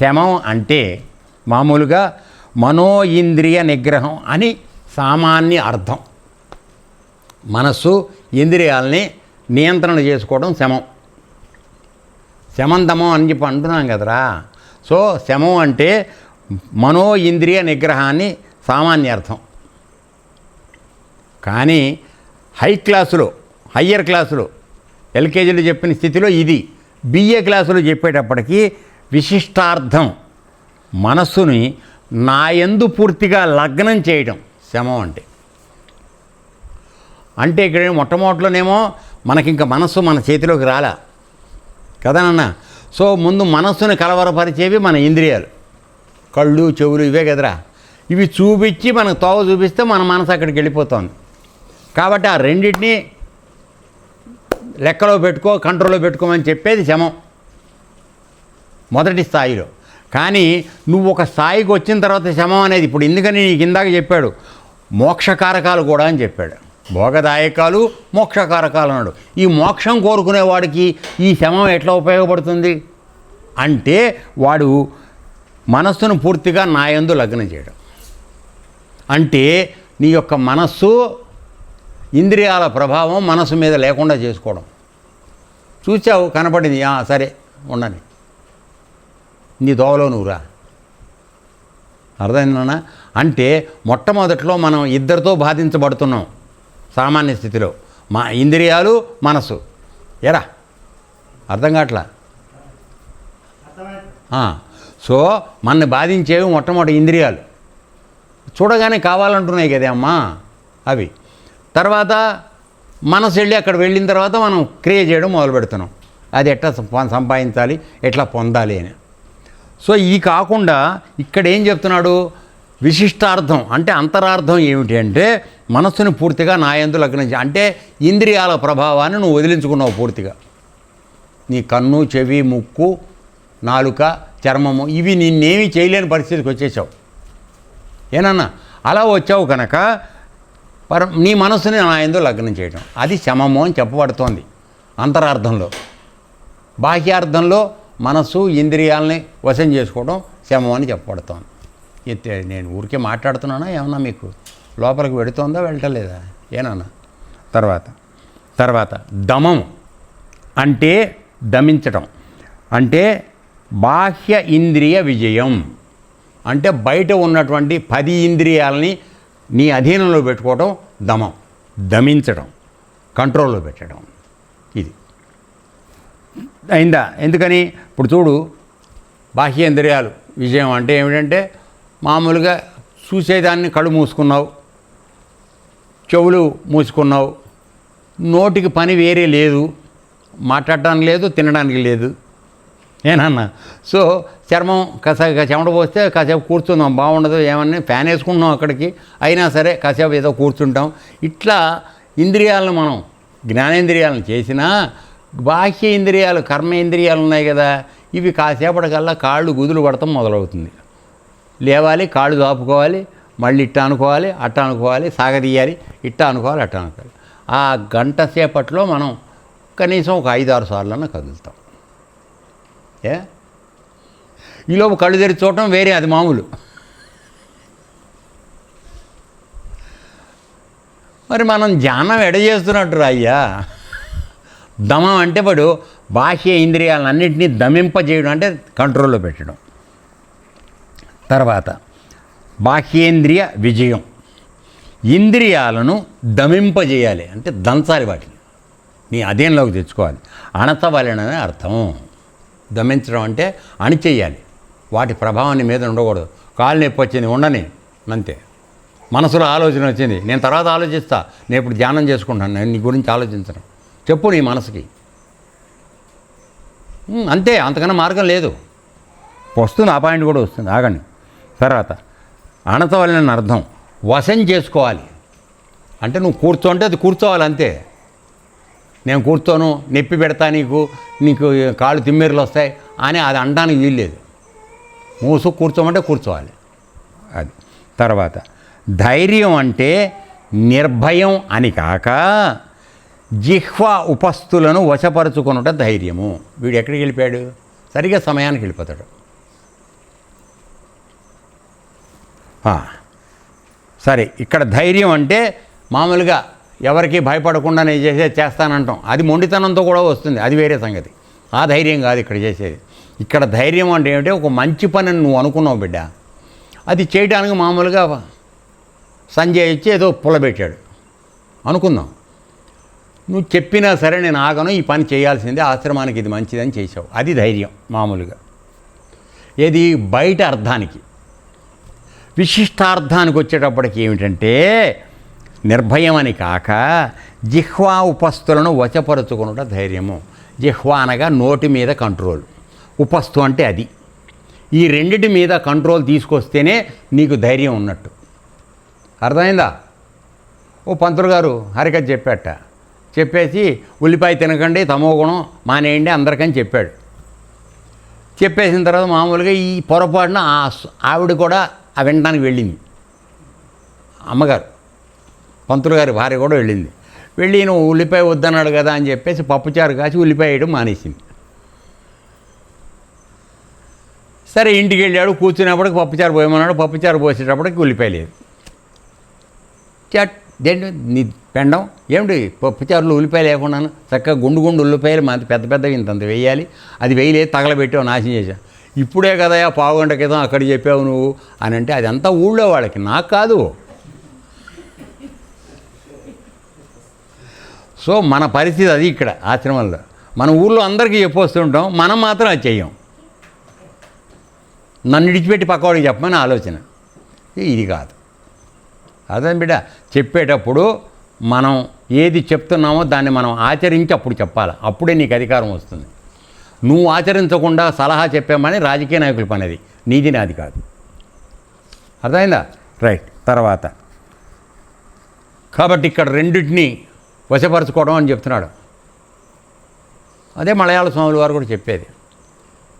శమం అంటే మామూలుగా మనో ఇంద్రియ నిగ్రహం అని సామాన్య అర్థం. మనస్సు ఇంద్రియాలని నియంత్రణ చేసుకోవడం శమం. శమంతమం అని చెప్పి అంటున్నాం కదరా. సో శమం అంటే మనో ఇంద్రియ నిగ్రహాన్ని సామాన్య అర్థం. కానీ హై క్లాసులో హయ్యర్ క్లాసులో ఎల్కేజీలో చెప్పిన స్థితిలో ఇది. బిఏ క్లాసులో చెప్పేటప్పటికీ విశిష్టార్థం మనస్సుని నాయందు పూర్తిగా లగ్నం చేయడం శమం అంటే. అంటే ఇక్కడ మొట్టమొదటిలోనేమో మనకింక మనస్సు మన చేతిలోకి రాలా. కదనన్న సో ముందు మనస్సును కలవరపరిచేవి మన ఇంద్రియాలు. కళ్ళు చెవులు ఇవే కదరా. ఇవి చూపించి మనకు తోవ చూపిస్తే మన మనసు అక్కడికి వెళ్ళిపోతుంది. కాబట్టి ఆ రెండింటినీ లెక్కలో పెట్టుకో కంట్రోల్లో పెట్టుకోమని చెప్పేది శమం. మొదటి స్థాయిలో. కానీ నువ్వు ఒక స్థాయికి వచ్చిన తర్వాత శమం అనేది ఇప్పుడు ఎందుకని నీకు ఇందాక చెప్పాడు? మోక్షకారకాలు కూడా అని చెప్పాడు. భోగదాయకాలు మోక్షకారకాలు అన్నాడు. ఈ మోక్షం కోరుకునేవాడికి ఈ శమం ఎట్లా ఉపయోగపడుతుంది? అంటే వాడు మనస్సును పూర్తిగా నాయందు లగ్నం చేయడం. అంటే నీ యొక్క మనస్సు ఇంద్రియాల ప్రభావం మనసు మీద లేకుండా చేసుకోవడం. చూచావు కనపడింది. సరే ఉండని నీ దోవలో నువ్వురా అర్థమైందన్నా? అంటే మొట్టమొదట్లో మనం ఇద్దరితో బాధించబడుతున్నాం సామాన్య స్థితిలో. మా ఇంద్రియాలు మనసు. ఎరా? అర్థం కావట్లా? ఆ, సో మనని బాధించేవి మొట్టమొదటి ఇంద్రియాలు. చూడగానే కావాలంటున్నాయి కదే అమ్మా అవి. తర్వాత మనసు వెళ్ళి అక్కడ వెళ్ళిన తర్వాత మనం క్రియ చేయడం మొదలు పెడుతున్నాం అది ఎట్లా సంపాదించాలి ఎట్లా పొందాలి అని. సో ఇది కాకుండా ఇక్కడ ఏం చెప్తున్నాడు? విశిష్టార్థం అంటే అంతరార్థం ఏమిటి అంటే మనస్సుని పూర్తిగా నాయందు లగ్నం అంటే ఇంద్రియాల ప్రభావాన్ని నువ్వు వదిలించుకున్నావు పూర్తిగా. నీ కన్ను చెవి ముక్కు నాలుక చర్మము ఇవి నిన్నేమీ చేయలేని పరిస్థితికి వచ్చేసావు. ఏనన్నా? అలా వచ్చావు కనుక పర నీ మనసుని నా ఎందు లగ్నం చేయడం అది శమము అని చెప్పబడుతోంది అంతరార్థంలో. బాహ్యార్థంలో మనస్సు ఇంద్రియాలని వశం చేసుకోవడం శమం అని చెప్పబడుతోంది. ఎత్తే నేను ఊరికే మాట్లాడుతున్నానా? ఏమన్నా మీకు లోపలికి వెడుతోందా? వెళ్ళటలేదా? ఏనన్నా తర్వాత తర్వాత దమం అంటే దమించటం. అంటే బాహ్య ఇంద్రియ విజయం. అంటే బయట ఉన్నటువంటి పది ఇంద్రియాలని నీ అధీనంలో పెట్టుకోవడం దమం. దమించడం కంట్రోల్లో పెట్టడం. ఇది. అయిందా? ఎందుకని? ఇప్పుడు చూడు బాహ్యేంద్రియాలు. విజయం అంటే ఏమిటంటే మామూలుగా చూసేదాన్ని కళ్ళు మూసుకున్నావు చెవులు మూసుకున్నావు నోటికి పని వేరే లేదు మాట్లాడటానికి లేదు తినడానికి లేదు. ఏనన్నా? సో చర్మం కాసేపు చెమట పోస్తే కాసేపు కూర్చుందాం బాగుండదు ఏమన్నా ఫ్యాన్ వేసుకుంటున్నాం అక్కడికి అయినా సరే కాసేపు ఏదో కూర్చుంటాం. ఇట్లా ఇంద్రియాలను మనం జ్ఞానేంద్రియాలను చేసినా బాహ్య ఇంద్రియాలు కర్మేంద్రియాలు ఉన్నాయి కదా ఇవి కాసేపటికల్లా కాళ్ళు గుదులు పడటం మొదలవుతుంది. లేవాలి కాళ్ళు దాపుకోవాలి మళ్ళీ ఇట్ట అనుకోవాలి అట్ట అనుకోవాలి సాగదీయాలి ఇట్ట అనుకోవాలి అట్ట అనుకోవాలి. ఆ గంట సేపట్లో మనం కనీసం ఒక ఐదు ఆరు సార్లన్నా కదులుతాం. ఏ? ఈలోపు కళ్ళు తెరిచి చూడటం వేరే అది మామూలు. మరి మనం ధ్యానం ఎడ చేస్తున్నట్టు అయ్యా దమం అంటే వాడు బాహ్య ఇంద్రియాలన్నింటినీ దమింపజేయడం అంటే కంట్రోల్లో పెట్టడం. తర్వాత బాహ్యేంద్రియ విజయం. ఇంద్రియాలను దమింపజేయాలి. అంటే దంచాలి వాటిని. నీ అధీనంలోకి తెచ్చుకోవాలి. అణచవలనని అర్థం. దమించడం అంటే అణిచేయాలి. వాటి ప్రభావాన్ని మీద ఉండకూడదు. కాలు నొప్పి వచ్చింది ఉండని. అంతే. మనసులో ఆలోచన వచ్చింది. నేను తర్వాత ఆలోచిస్తా. నేను ఇప్పుడు ధ్యానం చేసుకుంటాను. నేను నీ గురించి ఆలోచించను. చెప్పు నీ మనసుకి. అంతే అంతకన్నా మార్గం లేదు. వస్తుంది ఆ పాయింట్ కూడా వస్తుంది ఆగండి. తర్వాత అణచవలనని అర్థం. వశం చేసుకోవాలి. అంటే నువ్వు కూర్చోంటే అది కూర్చోవాలి అంతే. నేను కూర్చోను నొప్పి పెడతా నీకు నీకు కాళ్ళు తిమ్మెరలు వస్తాయి అని అది అనడానికి వీల్లేదు మూసు కూర్చోమంటే కూర్చోవాలి. అది. తర్వాత ధైర్యం అంటే నిర్భయం అని కాక జిహ్వ ఉపస్థులను వశపరుచుకొనుట ధైర్యము. వీడు ఎక్కడికి వెళ్ళిపోయాడు? సరిగ్గా సమయానికి వెళ్ళిపోతాడు. సరే ఇక్కడ ధైర్యం అంటే మామూలుగా ఎవరికి భయపడకుండా నేను చేసే చేస్తానంటాం. అది మొండితనంతో కూడా వస్తుంది. అది వేరే సంగతి. ఆ ధైర్యం కాదు ఇక్కడ చేసేది. ఇక్కడ ధైర్యం అంటే ఏమిటి? ఒక మంచి పని నువ్వు అనుకున్నావు బిడ్డ. అది చేయడానికి మామూలుగా సంజయ్ ఇచ్చి ఏదో పుల్లబెట్టాడు అనుకుందాం. నువ్వు చెప్పినా సరే నేను ఆగను ఈ పని చేయాల్సిందే ఆశ్రమానికి ఇది మంచిదని చేసావు అది ధైర్యం మామూలుగా. ఏది? బయట అర్థానికి. విశిష్టార్థానికి వచ్చేటప్పటికి ఏమిటంటే నిర్భయం అని కాక జిహ్వా ఉపస్థులను వశపరుచుకునుట ధైర్యము. జిహ్వా అనగా నోటి మీద కంట్రోల్. ఉపస్థు అంటే అది. ఈ రెండిటి మీద కంట్రోల్ తీసుకొస్తేనే నీకు ధైర్యం ఉన్నట్టు. అర్థమైందా? ఓ పంతులు గారు హరికథ చెప్పాట చెప్పేసి ఉల్లిపాయ తినకండి తమో గుణం మానేయండి అందరికని చెప్పాడు. చెప్పేసిన తర్వాత మామూలుగా ఈ పొరపాటున ఆ ఆవిడ కూడా ఆ వినడానికి వెళ్ళింది. అమ్మగారు పంతులు గారి భార్య కూడా వెళ్ళింది. వెళ్ళి నువ్వు ఉల్లిపాయ వద్దన్నాడు కదా అని చెప్పేసి పప్పుచారు కాసి ఉల్లిపాయ వేయడం మానేసింది. సరే ఇంటికి వెళ్ళాడు కూర్చునేప్పటికి పప్పుచారు పోయమన్నాడు పప్పుచారు పోసేటప్పటికి ఉల్లిపాయ లేదు. చట్ దేంటి? నీ పెండం? ఏమిటి? పప్పుచారులు ఉల్లిపాయలు లేకున్నాను చక్కగా గుండు గుండు ఉల్లిపాయలు మా పెద్ద పెద్దవి ఇంత వేయాలి. అది వేయలేదు తగలబెట్టావు నాశనం చేశాం. ఇప్పుడే కదయా పావు గంట క్రితం అక్కడ చెప్పావు నువ్వు అని అంటే అదంతా ఊళ్ళో వాళ్ళకి నాకు కాదు. సో మన పరిస్థితి అది ఇక్కడ ఆశ్రమంలో. మన ఊళ్ళో అందరికీ చెప్పొస్తుంటాం మనం మాత్రం అది చెయ్యం. నన్ను విడిచిపెట్టి పక్కవాడికి చెప్పమని ఆలోచన. ఇది కాదు. అదే బిడ్డ? చెప్పేటప్పుడు మనం ఏది చెప్తున్నామో దాన్ని మనం ఆచరించి అప్పుడు చెప్పాలి. అప్పుడే నీకు అధికారం వస్తుంది. నువ్వు ఆచరించకుండా సలహా చెప్పామని రాజకీయ నాయకుల పనిది. నీది నాది కాదు. అర్థమైందా? రైట్. తర్వాత. కాబట్టి ఇక్కడ రెండింటిని వశపరచుకోవడం అని చెప్తున్నాడు. అదే మలయాళ స్వాముల వారు కూడా చెప్పేది.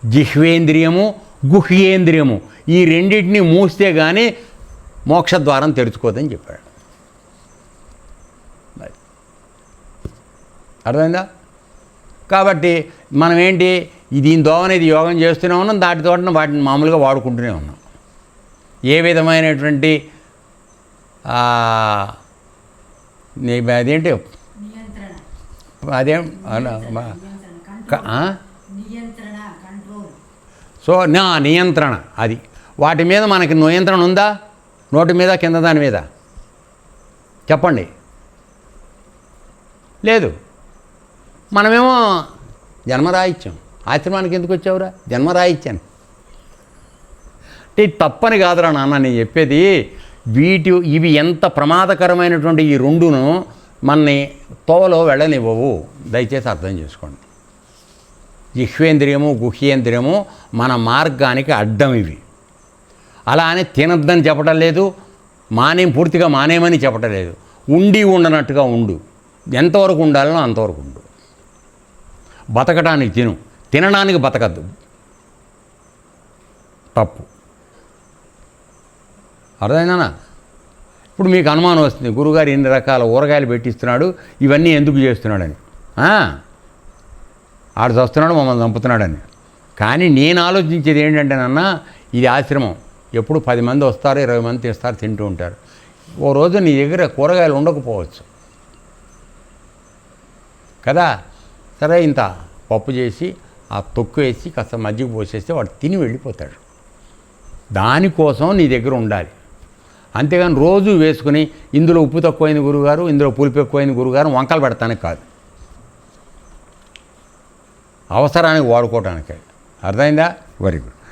జిహ్వేంద్రియము గుహ్యేంద్రియము. ఈ రెండింటిని మూస్తే కానీ మోక్షద్వారం తెరుచుకోదని చెప్పాడు. అర్థమైందా? కాబట్టి మనం ఏంటి? దీని దోవనేది యోగం చేస్తూనే ఉన్నాం దాటి తోటన వాటిని మామూలుగా వాడుకుంటూనే ఉన్నాం. ఏ విధమైనటువంటి అదేంటి? అదేం సో నా నియంత్రణ అది. వాటి మీద మనకి నియంత్రణ ఉందా? నోటి మీద కింద దాని మీద? చెప్పండి. లేదు. మనమేమో జన్మరాయిత్యం ఆశ్రమానికి ఎందుకు వచ్చావురా? జన్మరాయిత్యాన్ని అంటే తప్పని కాదురా నాన్న నేను చెప్పేది వీటి ఇవి ఎంత ప్రమాదకరమైనటువంటి ఈ రెండును మనని తోవలో వెళ్ళనివ్వవు. దయచేసి అర్థం చేసుకోండి. జిహ్వేంద్రియము గుహ్యేంద్రియము మన మార్గానికి అడ్డం ఇవి అలా అని తినద్దని చెప్పటం లేదు మానేం పూర్తిగా మానేమని చెప్పడం లేదు. ఉండి ఉండనట్టుగా ఉండు. ఎంతవరకు ఉండాలనో అంతవరకు ఉండు. బతకడానికి తిను. తినడానికి బతకద్దు. తప్పు. అర్థమైందనా ఇప్పుడు మీకు అనుమానం వస్తుంది. గురుగారు ఎన్ని రకాల ఊరగాయలు పెట్టిస్తున్నాడు ఇవన్నీ ఎందుకు చేస్తున్నాడని. ఆడు చస్తున్నాడు మమ్మల్ని చంపుతున్నాడని. కానీ నేను ఆలోచించేది ఏంటంటేనన్నా ఇది ఆశ్రమం. ఎప్పుడు పది మంది వస్తారు ఇరవై మంది తీస్తారు తింటూ ఉంటారు. ఓ రోజు నీ దగ్గర కూరగాయలు ఉండకపోవచ్చు. కదా? సరే ఇంత పప్పు చేసి ఆ తొక్కు వేసి కాస్త మజ్జిగ పోసేస్తే వాడు తిని వెళ్ళిపోతాడు. దానికోసం నీ దగ్గర ఉండాలి. అంతేగాని రోజు వేసుకుని ఇందులో ఉప్పు తక్కువైంది గురుగారు ఇందులో పులుపు ఎక్కువైంది గురుగారు వంకలు పెడతానికి కాదు. అవసరానికి వాడుకోవటానికి. అర్థమైందా? Very good.